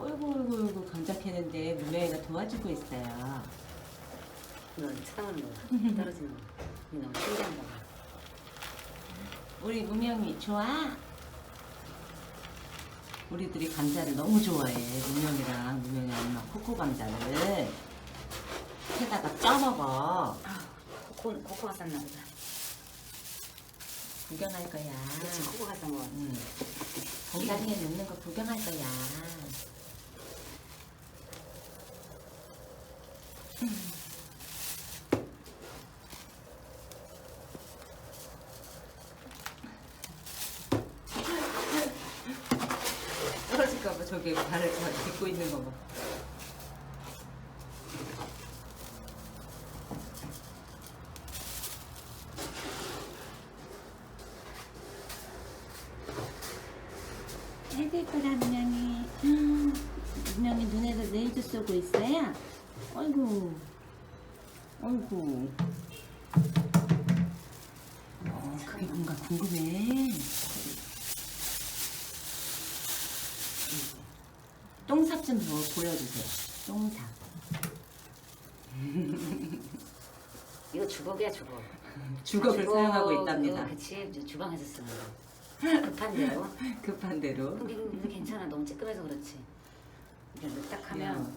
부탁했는데 문명이가 도와주고 있어요. 너 쳐다보는 거 봐. 떨어지는 거. 너무 신기한 거 봐. 우리 문명이 좋아? 우리들이 감자를 너무 좋아해. 문명이랑 문명이 엄마 코코 감자를 해다가 쪄먹어. 아, 코코, 코코가 쌌나 보다. 구경할 거야. 그치, 코코가 싼 거. 같아. 응. 공장에 넣는 거 구경할 거야. 떨어질까봐 저기 발을 다 딛고 있는 거 봐. 해될 거라 문영이 음, 문영이 눈에서 레이저 쏘고 있어요? 아이고 아이고 어, 그게 뭔가 궁금해 똥삽 좀더 보여주세요 똥삽 이거 주걱이야, 주걱. 주걱을 사용하고 있답니다 그치, 주방에서 쓰는 거. 급한 대로. 급한 대로 근데 괜찮아. 너무 찌끔해서 그렇지. 이제 딱 하면